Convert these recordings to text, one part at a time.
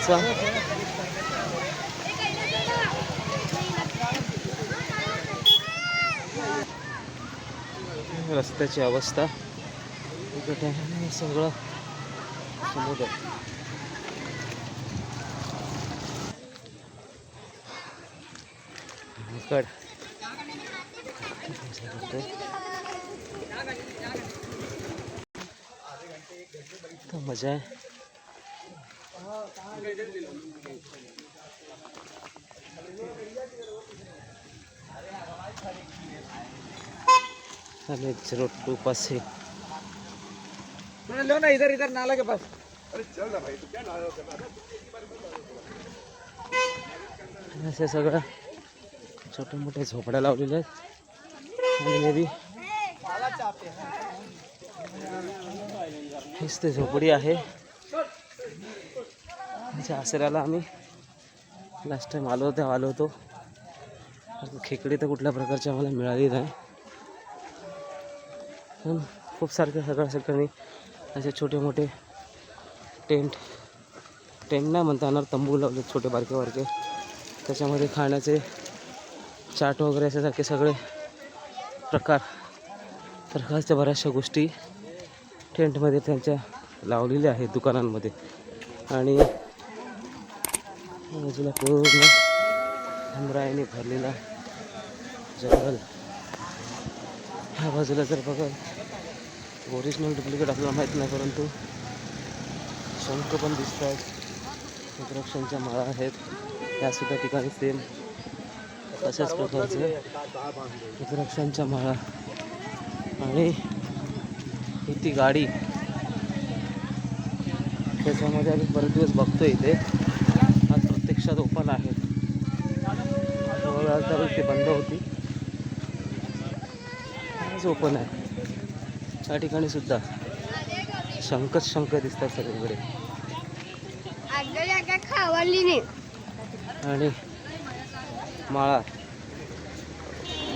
पावसाचा रस्त्याची अवस्था. सगळं समुद्र. मजा आहे. आणि झिरो टू पास है। लो ना इधर इधर नाला के पास। असे सगळं छोटे मोठे झोपड्या लावलेल्या आहेत आणि मे बी हीच ते झोपडी आहे। म्हणजे आसऱ्याला आम्ही लास्ट टाईम आलो तेव्हा आलो होतो. खेकडी तर कुठल्या प्रकारची आम्हाला मिळाली नाही. पण खूप सारख्या सगळ्या सगळ्यांनी असे छोटे मोठे टेंट टेंट नाही म्हणता येणार तंबू लावले छोटे बारके बारके. त्याच्यामध्ये खाण्याचे चाट वगैरे अशासारखे सगळे प्रकार. प्रकारच्या बऱ्याचशा गोष्टी टेंटमध्ये त्यांच्या लावलेल्या आहेत दुकानांमध्ये. आणि बाजूला पूर्ण हमरायाने भरलेला जंगल. ह्या बाजूला जर बघा ओरिजिनल डुप्लिकेट आपल्याला माहीत नाही परंतु शंख पण दिसत आहेत रुद्राक्षांच्या माळा आहेत. या सुद्धा ठिकाणी सेम तशाच प्रकारचे रुद्राक्षांच्या माळा. आणि ही ती गाडी त्याच्यामध्ये आम्ही बरेच दिवस बघतो इथे. आज ओपन आहे जवळ ती बंद होती. आज ओपन आहे. त्या ठिकाणी सुद्धा शंखच शंख दिसतात सगळीकडे. आणि माळा.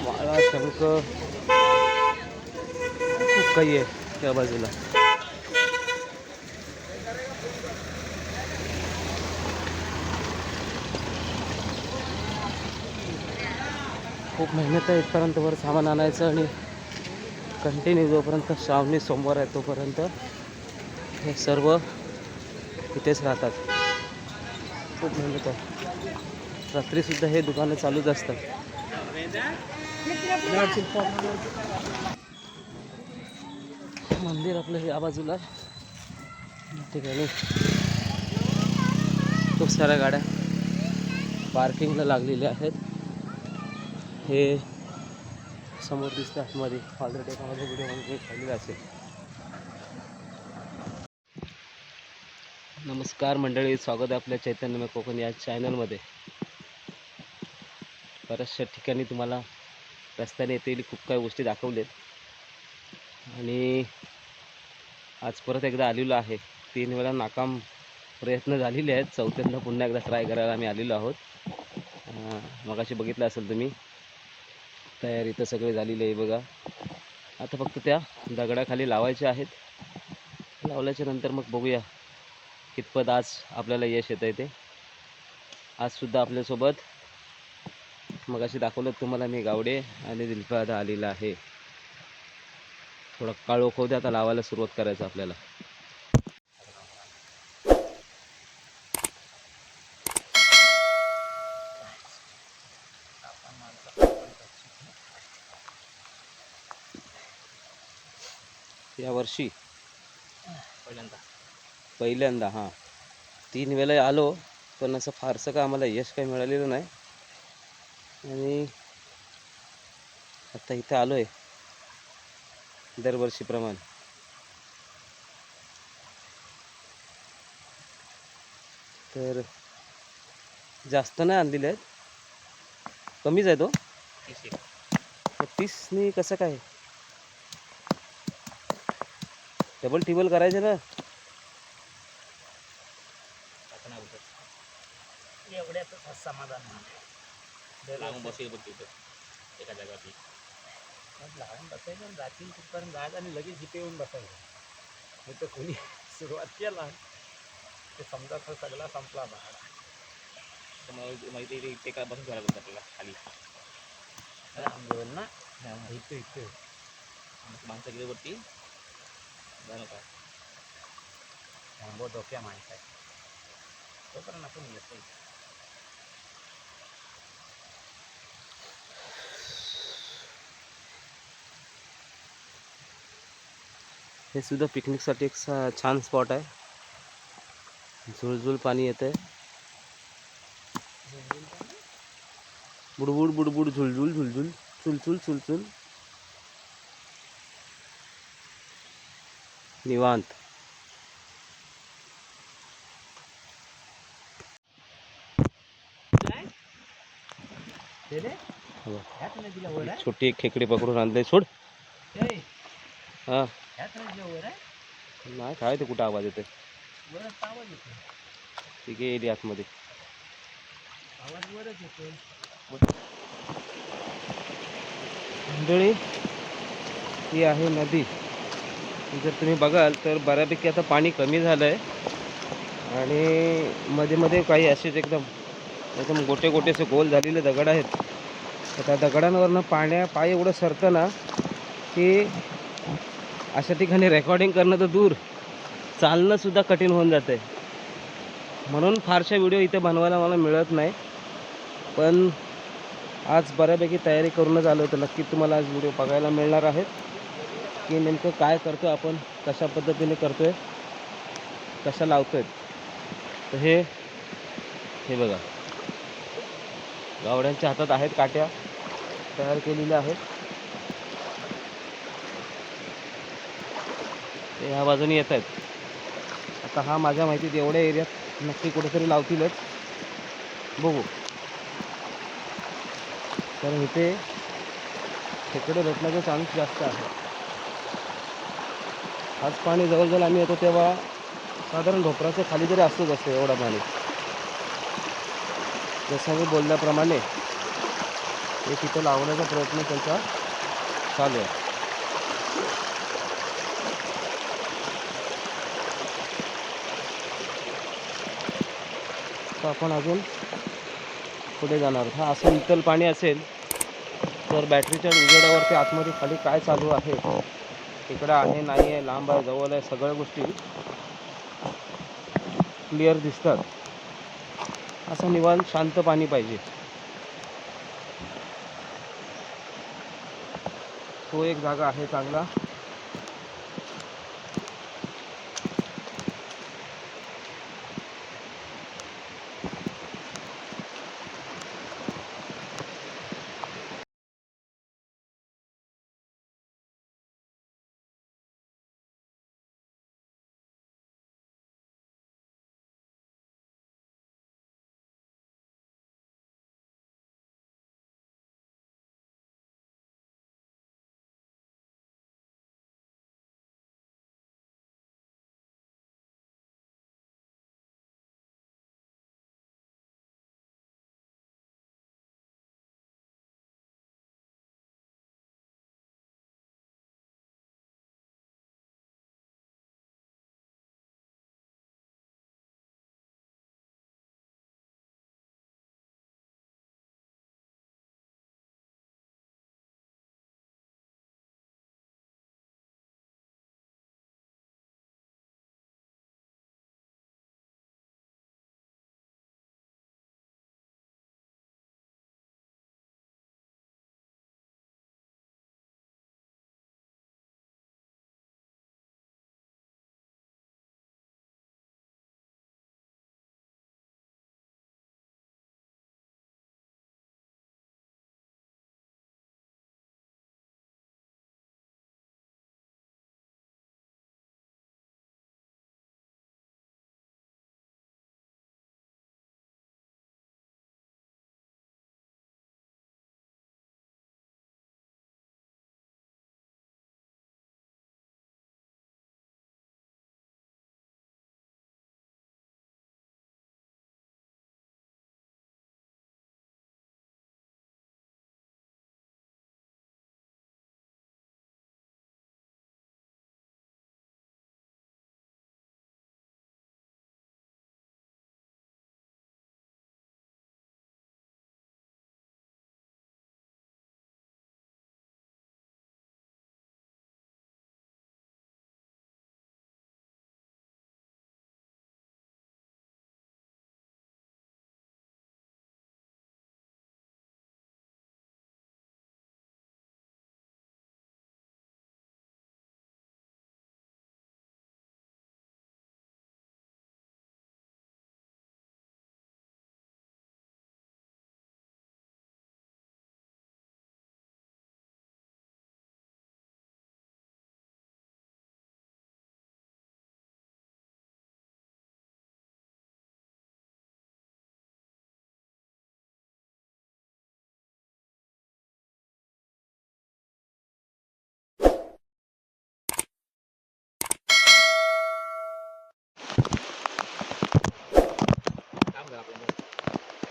माळा शंख. खूप काही आहे त्या बाजूला. खूप मेहनत आहे इथपर्यंत वर सामान आणायचं आणि कंटिन्यू जोपर्यंत श्रावणी सोमवार आहे तोपर्यंत हे सर्व इथेच राहतात. खूप मेहनत आहे. रात्रीसुद्धा हे दुकानं चालूच असतात. मंदिर आपलं हे या बाजूला. ठिकाणी खूप साऱ्या गाड्या पार्किंगला लागलेल्या आहेत. हे समोर दिसतं आतमध्ये. ऑलरेडी एकामध्ये व्हिडिओमध्ये खाल्लेलं असेल. नमस्कार मंडळी स्वागत आहे आपल्या चैतन्यमय कोकण या चॅनलमध्ये बऱ्याचशा ठिकाणी तुम्हाला रस्त्याने येतील खूप काही गोष्टी दाखवलेत. आणि आज परत एकदा आलेलो आहे. तीन वेळा नाकाम प्रयत्न झालेले आहेत. चौथ्यांदा पुन्हा एकदा ट्राय करायला आम्ही आलेलो आहोत. मगाशी बघितलं असेल तुम्ही तयारी तर सगळी झालेली आहे बघा. आता फक्त त्या दगडाखाली लावायच्या आहेत. लावल्याच्या नंतर मग बघूया कितपत आज आपल्याला यश येतं आहे ते आजसुद्धा आपल्यासोबत मग अशी दाखवलं तुम्हाला मी गावडे आणि दिलपादा आलेला आहे. थोडा काळोख द्या आता लावायला सुरुवात करायचं आपल्याला. पहिल्यांदा. पहिल्यांदा हां. तीन वेळा आलो पण असं फारसं का आम्हाला यश काही मिळालेलं नाही. आणि आता इथं आलो आहे दरवर्षीप्रमाणे. तर जास्त नाही आणलेले आहेत. कमीच आहे तो तीसनी कसं काय? डबल टिबल करायचं ना. समाधान लावून बसेल बघ तिथं एका जागावरती लावून बसायचं आणि जातील तिथपर्यंत जायचं आणि लगेच इथे येऊन बसायचं नाही तर कोणी सुरुवात केला ते समजा सगळा संपला भाडा माहिती ते ते काय बसून करायला आपल्याला खाली आंदोलन ना इथे. इथे माणसं गेले वरती जाणं काय थांबव डोक्या माणसं आहे तोपर्यंत आपण येतो हे सुद्धा पिकनिकसाठी एक सा- छान स्पॉट आहे झुळझुळ पाणी येत आहे बुडबुड बुडबुड झुळझुळ झुळझुळ चुलचुल चुलचुल निवांत. हो. छोटी एक खेकडी पकडून आणले सोड. हा. नाही काय ते कुठं आवाज येते आहे येईल आतमध्ये. मंडळी ही आहे नदी. जर तुम्ही बघाल तर बऱ्यापैकी आता पाणी कमी झालं आहे आणि मध्ये मध्ये काही असेच एकदम एकदम गोटे गोटे असे गोल झालेले दगड आहेत. तर त्या दगडांवरनं पाण्या पाय एवढं सरतं ना की अशा ठिकाणी रेकॉर्डिंग करणं तर दूर चालणंसुद्धा कठीण होऊन जाते म्हणून फारशा व्हिडिओ इथे बनवायला मला मिळत नाही. पण आज बऱ्यापैकी तयारी करूनच आलो तर नक्की तुम्हाला आज व्हिडिओ बघायला मिळणार आहेत. की नेमकं काय करतो आपण कशा पद्धतीने करतोय कशा लावतोय. तर हे हे बघा. गावड्यांच्या हातात आहेत काट्या तयार केलेल्या आहेत. ते ह्या बाजूने येत आहेत. आता हा माझ्या माहितीत एवढ्या एरियात नक्की कुठेतरी लावतीलच. बघू. कारण इथे खेकडे भेटण्याचा चान्स जास्त आहे. आज पाणी जवळजवळ आम्ही येतो तेव्हा साधारण ढोपराच्या खाली जरी असतोच असतो एवढा पाणी. जसं मी बोलल्याप्रमाणे हे तिथं लावण्याचा प्रयत्न त्यांचा चालू आहे. तर आपण अजून पुढे जाणार हा असं इतल पाणी असेल तर बॅटरीच्या उजेडावरती आतमध्ये खाली काय चालू आहे? इकडं आहे नाही आहे लांब आहे जवळ आहे सगळ्या गोष्टी क्लिअर दिसतात. असं निवांत शांत पाणी पाहिजे. तो एक जागा आहे चांगला.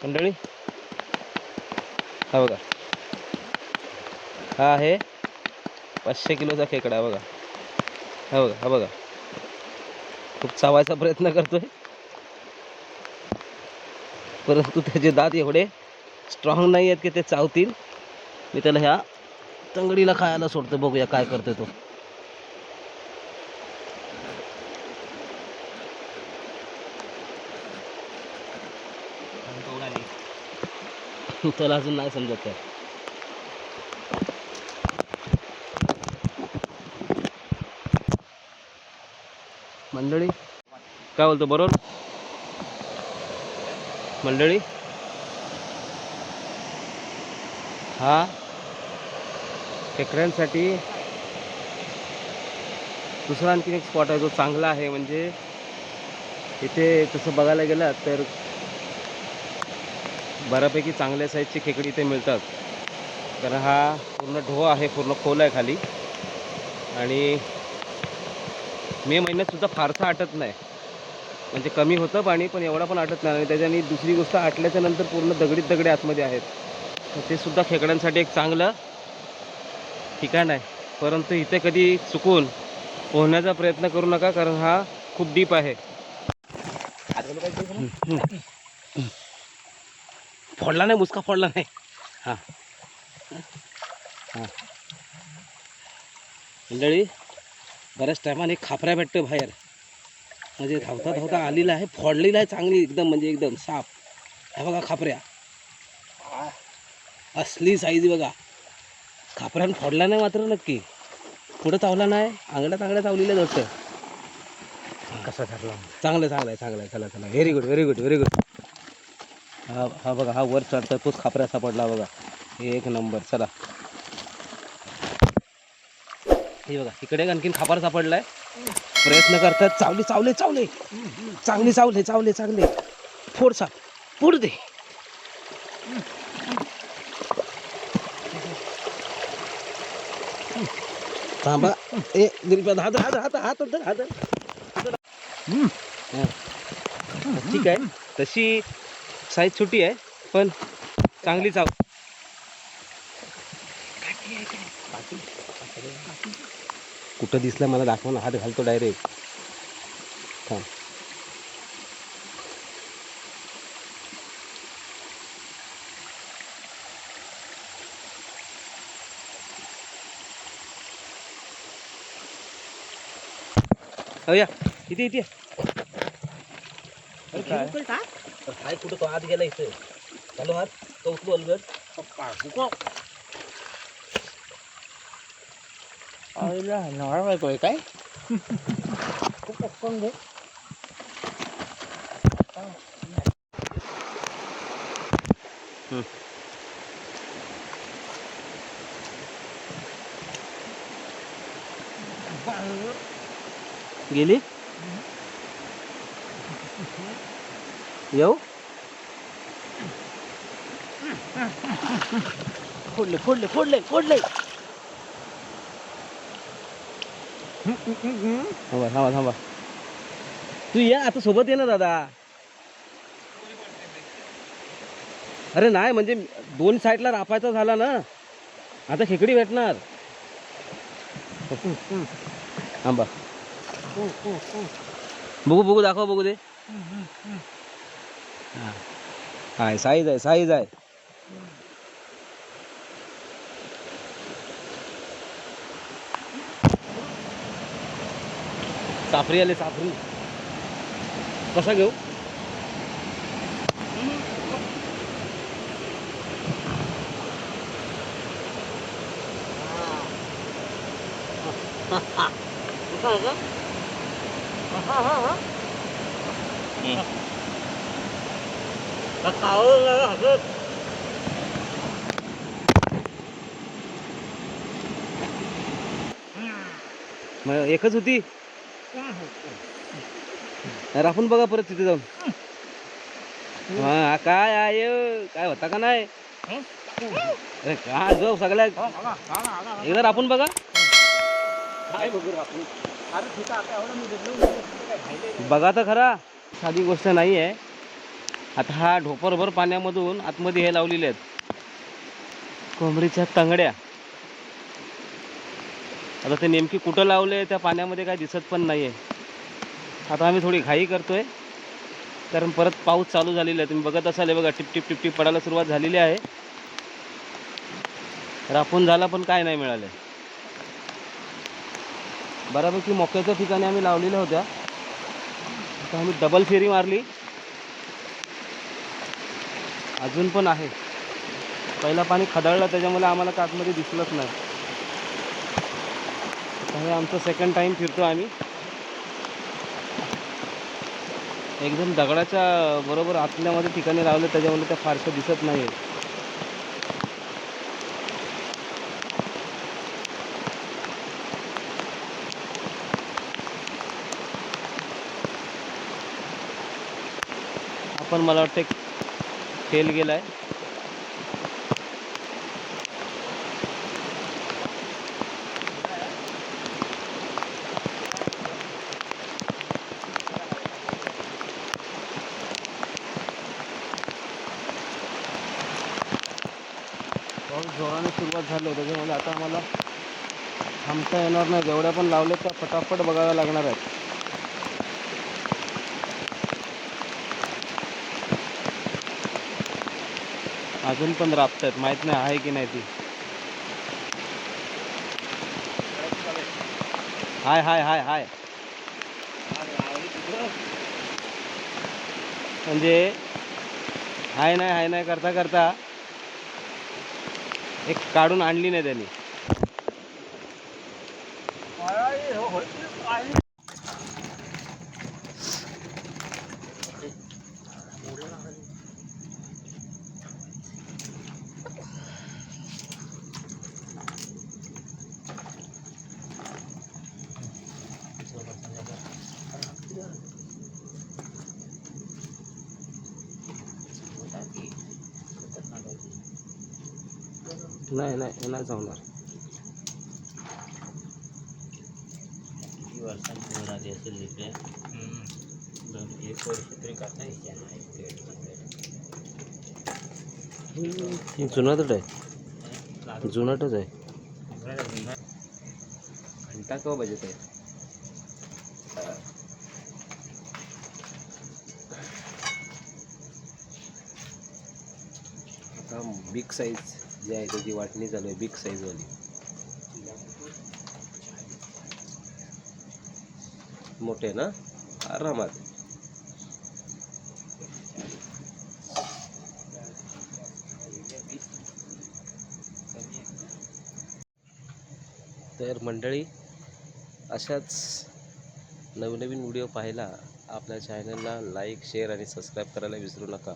मंडळी हा बघा. हा आहे पाचशे किलोचा खेकडा बघा. हा बघा हा बघा. खूप चावायचा प्रयत्न करतोय. परंतु त्याचे दात एवढे स्ट्रॉंग नाही आहेत की ते चावतील. मी त्याला ह्या तंगडीला खायला सोडतो बघूया काय करतोय तो कोण आली त्याला अजून नाही समजत आहे मंडळी? काय बोलतो बरोबर? मंडळी? हा? खेकड्यांसाठी दुसरा आणखीन एक स्पॉट आहे जो चांगला आहे म्हणजे इथे तसं बघायला गेलं तर बऱ्यापैकी चांगल्या साईजची खेकडी इथे मिळतात. कारण हा पूर्ण ढो आहे पूर्ण खोल आहे खाली. आणि मे महिन्यात सुद्धा फारसा आटत नाही. म्हणजे कमी होतं पाणी पण एवढा पण आटत नाही. आणि त्याच्यानी दुसरी गोष्ट आटल्याच्या नंतर पूर्ण दगडीत दगडी आतमध्ये आहेत. तर ते सुद्धा खेकड्यांसाठी एक चांगलं ठिकाण आहे. परंतु इथे कधी चुकून पोहण्याचा प्रयत्न करू नका कारण हा खूप डीप आहे. फोडला नाही मुसका फोडला नाही. हां. हां. मंडळी बऱ्याच टायमाने खापऱ्या भेटतो बाहेर. म्हणजे धावता धावता आलेला आहे फोडलेला आहे चांगली एकदम म्हणजे एकदम साफ. हे बघा खापऱ्या. असली साईज बघा. खापऱ्यानं फोडला नाही मात्र नक्की. पुढं चावला नाही आंगड्यात आंगड्यात चावलेलं वाटतं कसा ठरला चांगलं चांगलं आहे चांगलं आहे चला चला. Very good very good very good हा हा बघा हा वर चढता तोच खापऱ्या सापडला बघा. एक नंबर चला. हे बघा इकडे आणखीन खापर सापडलाय प्रयत्न करतात. चावले चावले चावले. चांगले चावले चावले चांगले. फोड साप फोड दे. थांबा. ए दिलप्यात हात हात हात हात हात. ठीक आहे. तशी साईज छोटी आहे पण चांगली चाव कुठं दिसलं मला दाखवा ना हात घालतो डायरेक्ट थांब. हो या इथे इथे. काय? काय काय कुठं तो आत गेला इथे चालू हात तो उचलू अलगद नवरा बायको आहे काय कोण घे गेली येऊ? फोडले फोडले फोडले फोडले. थांबा थांबा थांबा. तू ये आता सोबत ये ना दादा. अरे नाही म्हणजे दोन साईडला रापायचा झाला ना आता खेकडी भेटणार. थांबा. बघू बघू दाखव बघू दे. हा. साईज आहे साईज आहे. साफरी आले साफरी. कसा घेऊ? मग एकच होती? अरे आपण बघा परत तिथे जाऊन. हा काय आहे? काय होता का नाही? अरे काय जो सगळ्या? एकदा आपण बघा. बघा तर खरा. साधी गोष्ट नाही आहे आता हा ढोपरभर पाण्यामधून आतमध्ये हे लावलेले आहेत. कोंबडीच्या तंगड्या. आता ते नेमकी कुठं लावले त्या पाण्यामध्ये काय दिसत पण नाही आहे आता आम्ही थोडी घाई करतोय. कारण परत पाऊस चालू झालेला आहे. तुम्ही बघत असाल बघा टिप टिप टिप टिप पडायला सुरुवात झालेली आहे. राखून झाला पण काय नाही मिळालं. बऱ्यापैकी मोक्याच्या ठिकाणी आम्ही लावलेल्या होत्या. आता आम्ही डबल फेरी मारली. अजून पण आहे. पहिला पाणी खदळलं त्याच्यामुळे आम्हाला का आतमध्ये दिसलंच नाही. आता हे आमचं सेकंड टाईम फिरतो आम्ही. एकदम दगडाच्या बरोबर आतल्यामध्ये ठिकाणी लावलं त्याच्यामुळे त्या फारसं दिसत नाही आपण मला वाटतं फेल जोराने झाली आहे त्याच्यामुळे आता आम्हाला थांबता येणार नाही. त्या फटाफट बघाव्या लागणार आहेत. अजून पण राबत आहेत माहीत नाही आहे की नाही ती. हाय हाय हाय हाय. म्हणजे हाय नाही हाय नाही करता करता एक काढून आणली नाही त्यांनी. नाही नाही नाही जमणार. किती वर्षांची वर आली असेल इकडे दोन एक वर्ष तरी करता हे जुनाटच आहे. जुनाटच आहे. घंटा केव्हा बजेट आहे आता बिग साईज जी आहे त्याची वाटणी चालू आहे. बिग साईजवाली मोठे ना? आरामात. तर मंडळी अशाच नवनवीन व्हिडिओ पाहायला आपल्या चॅनलला लाईक शेअर आणि सबस्क्राईब करायला विसरू नका.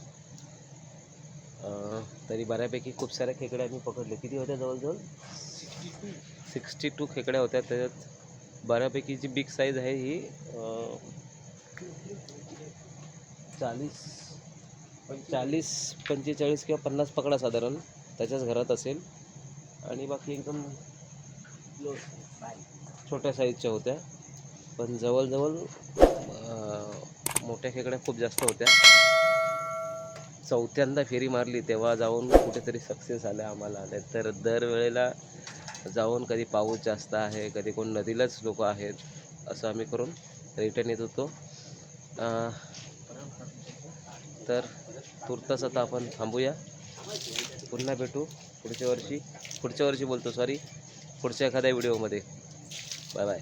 तरी बऱ्यापैकी खूप साऱ्या खेकड्या आम्ही पकडले. किती होत्या जवळजवळ? सिक्स्टी टू खेकड्या होत्या. त्याच्यात बऱ्यापैकी जी बिग साईज आहे ही चाळीस चाळीस पंचेचाळीस किंवा पन्नास पकडा साधारण त्याच्याच घरात असेल. आणि बाकी एकदम छोट्या साईजच्या होत्या. पण जवळजवळ मोठ्या खेकड्या खूप जास्त होत्या. चौथ्यांदा फेरी मारली तेव्हा जाऊन कुठेतरी सक्सेस आलं आम्हाला. तर दरवेळेला जाऊन कधी पाऊस जास्त आहे कधी कोण नदीलाच लोक आहेत असं आम्ही करून रिटर्न येत होतो. तर तुर्तास आता आपण थांबूया. पुन्हा भेटू पुढच्या वर्षी. पुढच्या वर्षी बोलतो सॉरी पुढच्या एखाद्या व्हिडिओमध्ये बाय बाय